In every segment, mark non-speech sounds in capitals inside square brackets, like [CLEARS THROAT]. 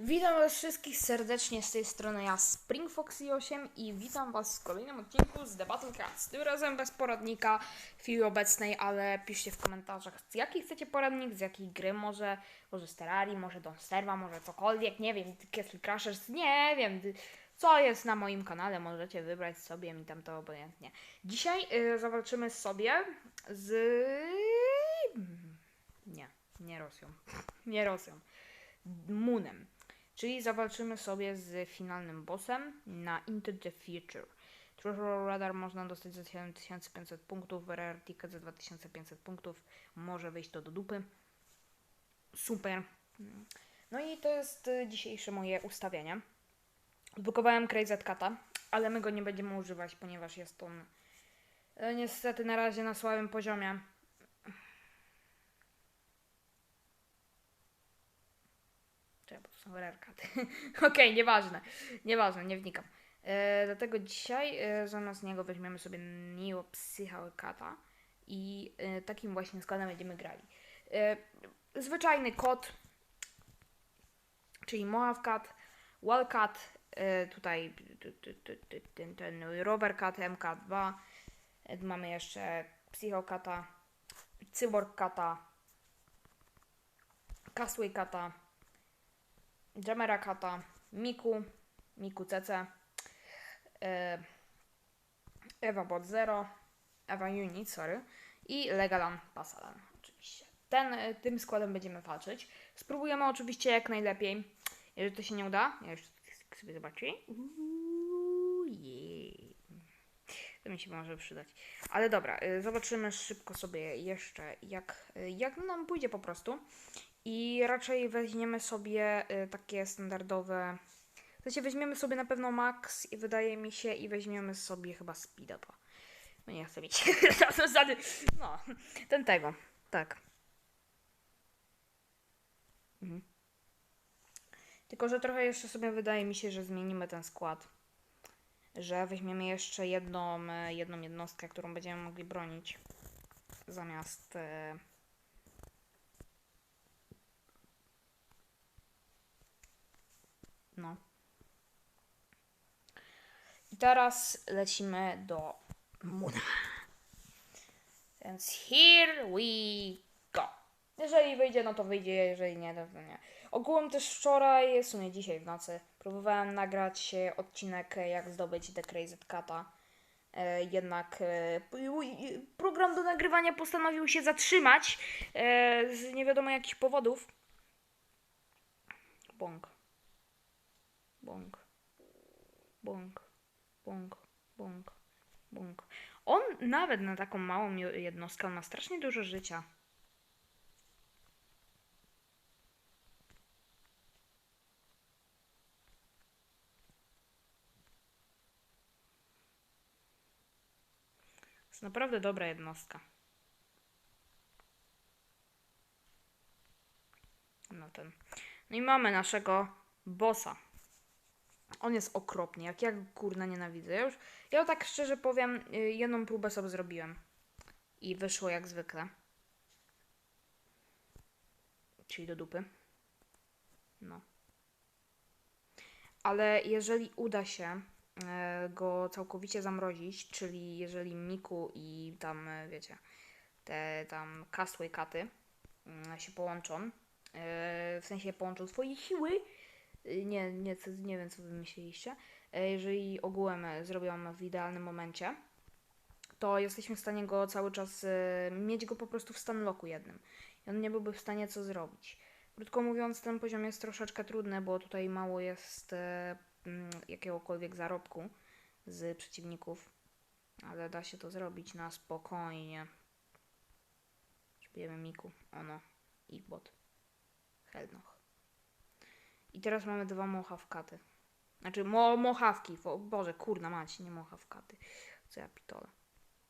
Witam Was wszystkich serdecznie z tej strony ja, SpringFoxy8 i witam Was w kolejnym odcinku z The Battle Cats. Tym razem bez poradnika w chwili obecnej, ale piszcie w komentarzach z jakiej chcecie poradnik, z jakiej gry może, może z Terrarii, może Don Serva, może cokolwiek, nie wiem, Castle Crashers, nie wiem, co jest na moim kanale, możecie wybrać sobie, mi tam to obojętnie. Dzisiaj y, zawalczymy sobie z... Nie, nie Rosją, [LAUGHS] nie Rosją. Moonem. Czyli zawalczymy sobie z finalnym bossem na Into the Future. Treasure Radar można dostać za 7500 punktów, Rare Ticket za 2500 punktów. Może wyjść to do dupy. Super. No i to jest y, dzisiejsze moje ustawienie. Odblokowałem Crazy Cata, ale my go nie będziemy używać, ponieważ jest on e, niestety na razie na słabym poziomie. Czekaj, bo to są rarkaty. [LAUGHS] Okej, nieważne. Nieważne, nie wnikam. E, dlatego dzisiaj e, zamiast niego weźmiemy sobie Neo Psycho Kata i e, takim właśnie składem będziemy grali. E, zwyczajny kot, czyli Moab Cat, Wall Cat, e, tutaj ten, ten Rover Cat, MK2, e, mamy jeszcze Psycho Kata, Cyborg Kata, Castaway Kata, Jamera Kata, Miku, Miku CC, e, Ewa Bot Zero, Ewa Unit, sorry, i Legalan Pasalan, oczywiście. Ten, e, tym składem będziemy walczyć. Spróbujemy oczywiście jak najlepiej. Jeżeli to się nie uda, ja już sobie zobaczę. To mi się może przydać. Ale dobra, y, zobaczymy szybko sobie jeszcze, jak, jak nam pójdzie po prostu. I raczej weźmiemy sobie y, takie standardowe. W sensie weźmiemy sobie na pewno max i wydaje mi się, i weźmiemy sobie chyba speed upa. No nie chcę mieć [LAUGHS] zasady. No, ten tego. Tak. Mhm. Tylko, że trochę jeszcze sobie wydaje mi się, że zmienimy ten skład. Że weźmiemy jeszcze jedną, e, jedną jednostkę, którą będziemy mogli bronić. Zamiast. E, No. I teraz lecimy do Muna. Więc here we go. Jeżeli wyjdzie, no to wyjdzie, jeżeli nie, no to nie. Ogółem też wczoraj, w sumie dzisiaj w nocy, próbowałem nagrać odcinek, jak zdobyć The Crazy Cata. E, jednak e, program do nagrywania postanowił się zatrzymać e, z nie wiadomo jakich powodów. Bąk. Bąk. Bąk. Bąk. Bąk. Bąk. On nawet na taką małą jednostkę ma strasznie dużo życia. jest naprawdę dobra jednostka. No ten. No i mamy naszego bossa. On jest okropny, jak ja kurna nienawidzę. Ja już, ja tak szczerze powiem, y, jedną próbę sobie zrobiłem. I wyszło jak zwykle. Czyli do dupy. No. Ale jeżeli uda się e, go całkowicie zamrozić, czyli jeżeli Miku i tam, e, wiecie, te tam Castaway katy mm, się połączą, w sensie połączą swoje siły, y, nie, nie, co- nie wiem co wy myśleliście, e, jeżeli ogółem e, zrobią w idealnym momencie, to jesteśmy w stanie go cały czas, e, mieć go po prostu w stunlocku jednym. I on nie byłby w stanie co zrobić. Krótko mówiąc, ten poziom jest troszeczkę trudny, bo tutaj mało jest mm, jakiegokolwiek zarobku z przeciwników, ale da się to zrobić na spokojnie. Szpijemy Miku, ono, ich bot, Helnoch. I teraz mamy dwa mohawkaty. Znaczy mo mohawki, o Boże, kurna mać, nie mohawkaty. Co ja pitole.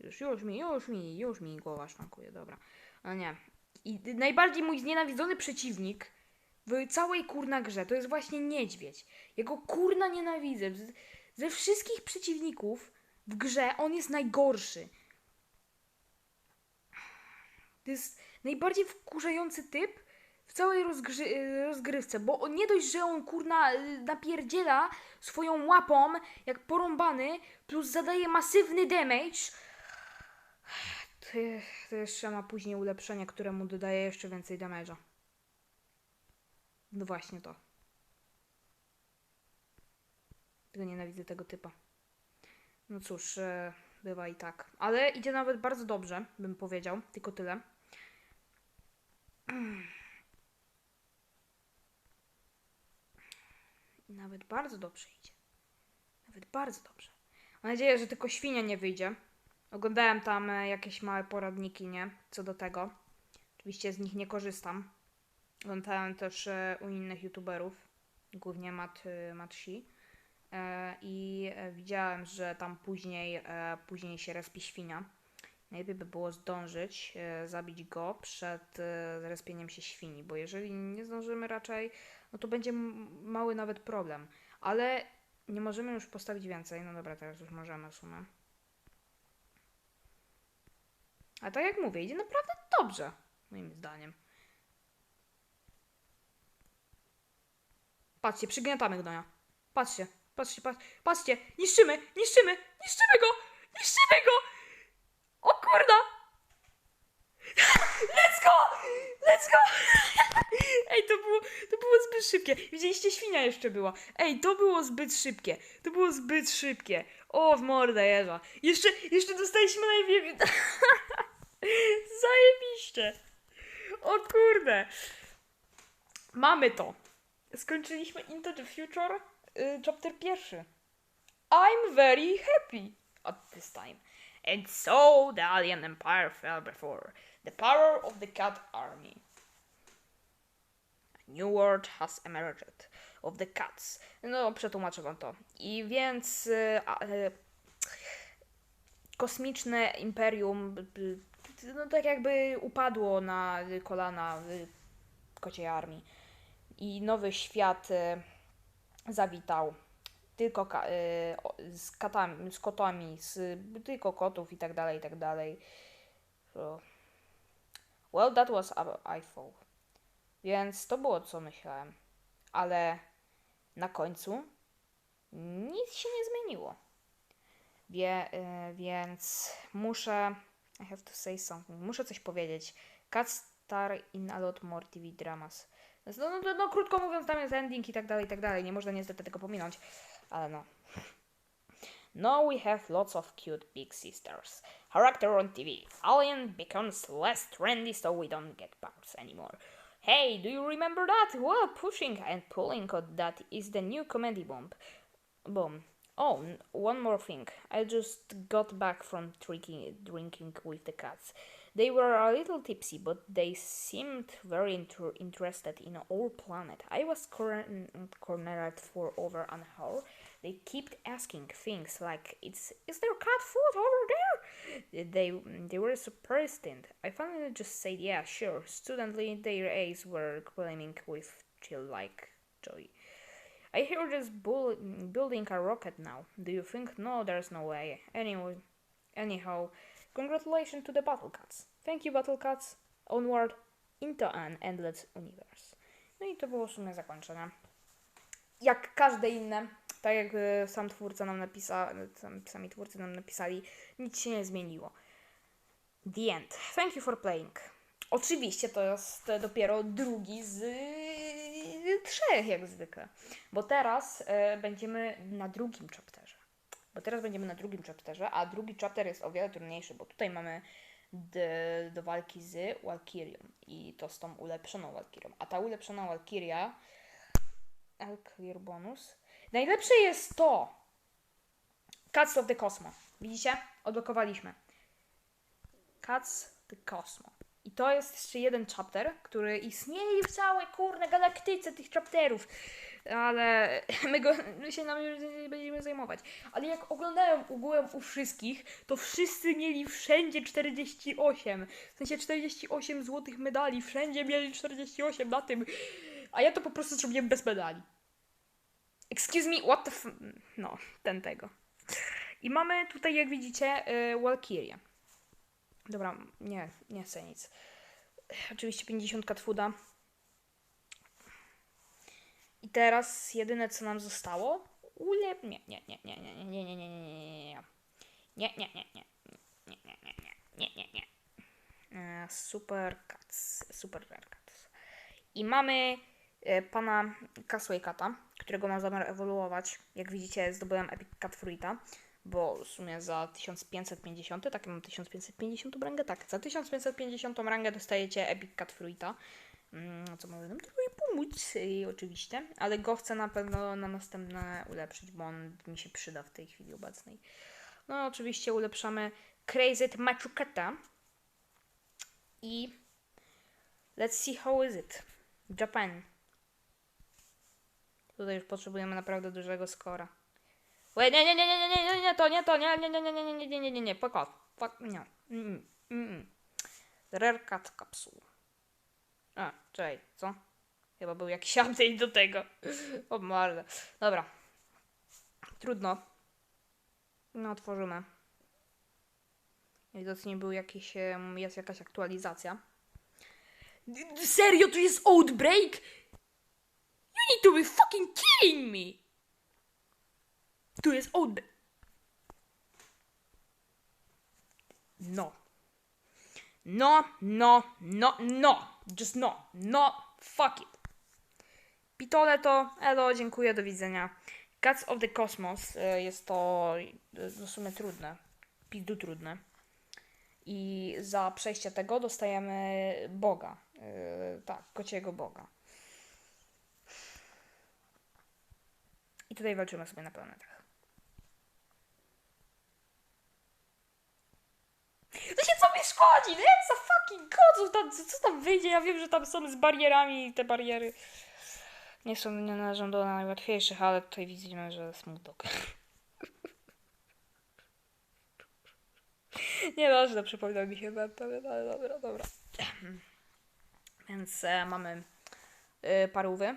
Już, już mi, już mi, już mi głowa szwankuje, dobra. No nie. I najbardziej mój znienawidzony przeciwnik w całej kurna grze to jest właśnie niedźwiedź. Jego kurna nienawidzę. Ze wszystkich przeciwników w grze on jest najgorszy. To jest najbardziej wkurzający typ w całej y, rozgrywce, bo nie dość, że on kurna y, napierdziela swoją łapą jak porąbany, plus zadaje masywny damage, to, to jeszcze ma później ulepszenie, które mu dodaje jeszcze więcej damage'a. No właśnie to. Tylko nienawidzę tego typa. No cóż, e, bywa i tak. Ale idzie nawet bardzo dobrze, bym powiedział. Tylko tyle. [CLEARS THROAT] Nawet bardzo dobrze idzie. Nawet bardzo dobrze. Mam nadzieję, że tylko świnia nie wyjdzie. Oglądałem tam e, jakieś małe poradniki, nie? Co do tego. Oczywiście z nich nie korzystam. Oglądałem też e, u innych youtuberów, głównie Mat, e, Matsi. I widziałem, że tam później, później się respi świnia. Najlepiej by było zdążyć, e, zabić go przed e, respieniem się świni, bo jeżeli nie zdążymy raczej, no to będzie mały nawet problem. Ale nie możemy już postawić więcej. No dobra, teraz już możemy w sumie. A tak jak mówię, idzie naprawdę dobrze, moim zdaniem. Patrzcie, przygniatamy gnoja. Patrzcie, patrzcie, patrzcie, patrzcie, niszczymy, niszczymy, niszczymy go, niszczymy go! O kurda! Let's go! Let's go! Ej, to było, to było zbyt szybkie. Widzieliście, świnia jeszcze była. Ej, to było zbyt szybkie. To było zbyt szybkie. O, w mordę jeża. Jeszcze, jeszcze dostaliśmy najwięcej... Zajebiście. O kurde. Mamy to. Skończyliśmy Into the Future, y, chapter pierwszy. I'm very happy at this time. And so the Alien Empire fell before the power of the Cat Army. A new world has emerged of the cats. No, przetłumaczę wam to. I więc y, a, y, kosmiczne imperium no tak jakby upadło na kolana kociej armii. I nowy świat y, zawitał tylko ka- y, z katami, z kotami, z tylko kotów i tak dalej, i tak dalej. So, well, that was I thought. Więc to było co myślałem. Ale na końcu nic się nie zmieniło. Wie, y, więc muszę. I have to say something. Muszę coś powiedzieć. Cat star in a lot more TV dramas. No, no, no, no, krótko mówiąc, tam jest ending i tak dalej, i tak dalej. Nie można niestety tego pominąć, ale know. [LAUGHS] Now we have lots of cute big sisters. Character on TV. Alien becomes less trendy so we don't get parts anymore. Hey, do you remember that? Well, pushing and pulling on that is the new comedy bomb. Boom. Oh, one more thing. I just got back from drinking, drinking with the cats. They were a little tipsy, but they seemed very inter- interested in our planet. I was cor- cornered for over an hour. They kept asking things like, "It's is there cat food over there?" They they were surprised. I finally just said, "Yeah, sure." Studently, their eyes were gleaming with chill-like joy. I hear this bull- building a rocket now. Do you think? No, there's no way. Anyway, anyhow, congratulations to the Battle Cats. Thank you, Battle Cats. Onward into an endless universe. No i to było w sumie zakończenie. Jak każde inne, tak jak e, sam twórca nam napisał, sam, sami twórcy nam napisali, nic się nie zmieniło. The end. Thank you for playing. Oczywiście to jest dopiero drugi z y, trzech, jak zwykle. Bo teraz e, będziemy na drugim chapterze. Bo teraz będziemy na drugim chapterze, a drugi chapter jest o wiele trudniejszy, bo tutaj mamy do walki z Walkirią. I to z tą ulepszoną Walkirią. A ta ulepszona Walkiria. Clear bonus. Najlepsze jest to. Cats of the Cosmo. Widzicie? Odblokowaliśmy. Cats the Cosmo. I to jest jeszcze jeden chapter, który istnieje w całej kurne galaktyce tych chapterów. Ale [LAUGHS] my, go, my się nie będziemy zajmować. Ale jak oglądałem ogółem u wszystkich, to wszyscy mieli wszędzie 48. W sensie 48 złotych medali. Wszędzie mieli 48 na tym. A ja to po prostu zrobiłem bez medali. Excuse me, what the f... No, ten tego. I mamy tutaj, jak widzicie, y, Walkirię. Dobra, nie, nie chcę nic. Oczywiście 50 katfuda. I teraz jedyne co nam zostało. Ule... Nie, nie, nie, nie, nie, nie, nie, nie, nie, nie, nie, nie. Nie, nie, nie, nie. Nie, nie, nie, nie, nie, nie, nie. E, Super Cats, Super Rare Cats. I mamy e, pana Casway Cata, którego mam zamiar ewoluować. Jak widzicie, zdobyłem Epic Cat Fruita, bo w sumie za 1550, tak, ja mam 1550 rangę, tak, za 1550 rangę dostajecie Epic Cat Fruita, mm, co może nam trochę pomóc, i oczywiście, ale go chcę na pewno na następne ulepszyć, bo on mi się przyda w tej chwili obecnej. No, oczywiście ulepszamy Crazy Machukata i let's see how is it. Japan. Tutaj już potrzebujemy naprawdę dużego skora. Wait, nie, nie, nie, nie, nie, nie, nie, nie, to nie, to nie, nie, nie, nie, nie, nie, nie, nie, nie, nie, fuck off, fuck, nie, mm, mm, mm. Rare Cat Capsule. A, czekaj, co? Chyba był jakiś [LAUGHS] update do tego. O mordę. Dobra. Trudno. No, otworzymy. Widocznie był jakiś, jest jakaś aktualizacja. Serio, tu jest Outbreak? You need to be fucking kidding me! Tu jest Outbreak. No. No, no, no, no. Just no. No, fuck it. Pitole to, elo, dziękuję, do widzenia. Cats of the Cosmos e, jest to e, w sumie trudne. Pizdu trudne. I za przejście tego dostajemy Boga. E, tak, kociego Boga. I tutaj walczymy sobie na planetach. To się co mi szkodzi? No jak za fucking kodzów tam, co, tam wyjdzie? Ja wiem, że tam są z barierami te bariery nie są, nie należą do najłatwiejszych, ale tutaj widzimy, że smutok. [LAUGHS] Nie ważne, przypomniał mi się pewien, ale dobra, dobra. [CLEARS THROAT] Więc e, mamy e, parówy.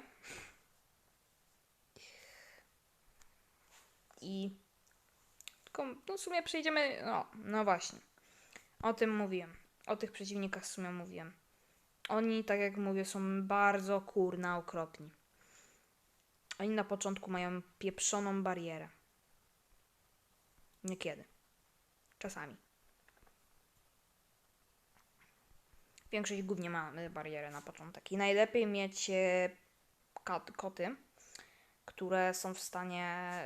I tylko no w sumie przejdziemy, no, no właśnie. O tym mówiłem. O tych przeciwnikach w sumie mówiłem. Oni, tak jak mówię, są bardzo kurna okropni. Oni na początku mają pieprzoną barierę. Niekiedy. Czasami. Większość głównie ma barierę na początek. I najlepiej mieć e, koty, które są w stanie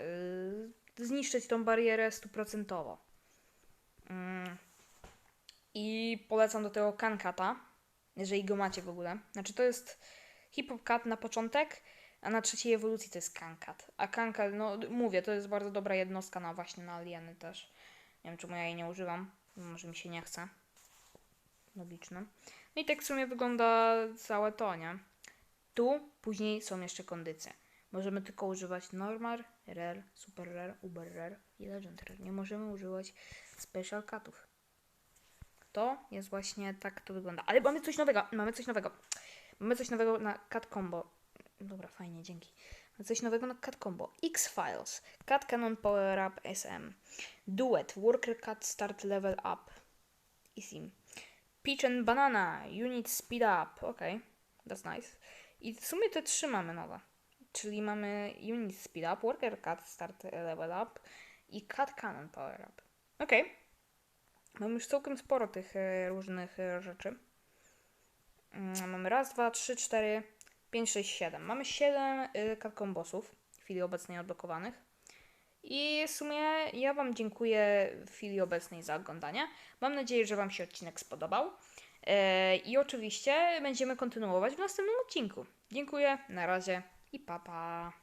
y, zniszczyć tą barierę stuprocentowo. Mm. I polecam do tego kankata, jeżeli go macie w ogóle. Znaczy to jest hip-hop cat na początek, a na trzeciej ewolucji to jest kankat. A kankat, no mówię, to jest bardzo dobra jednostka na właśnie na alieny też. Nie wiem czemu ja jej nie używam. Może mi się nie chce. Logiczne. No i tak w sumie wygląda całe to, nie? Tu później są jeszcze kondycje. Możemy tylko używać normal, rare, super rare, uber rare i legend rare. Nie możemy używać special catów. To jest właśnie tak to wygląda. Ale mamy coś nowego, mamy coś nowego. Mamy coś nowego na cat combo. Dobra, fajnie, dzięki. Coś nowego na cat combo. X-Files, Cat Cannon Power Up SM, Duet, Worker Cat Start Level Up. Easy. Peach and Banana, Unit Speed Up. Okej, that's nice. I w sumie te trzy mamy nowe. Czyli mamy Unit Speed Up, Worker Cat Start Level Up i Cat Cannon Power Up. Okej. Mamy już całkiem sporo tych e, różnych e, rzeczy. Mm, Mamy raz, dwa, trzy, cztery, pięć, sześć, siedem. Mamy siedem y, cat combosów w chwili obecnej odblokowanych. I w sumie ja Wam dziękuję w chwili obecnej za oglądanie. Mam nadzieję, że Wam się odcinek spodobał. E, I oczywiście będziemy kontynuować w następnym odcinku. Dziękuję, na razie i papa. Pa.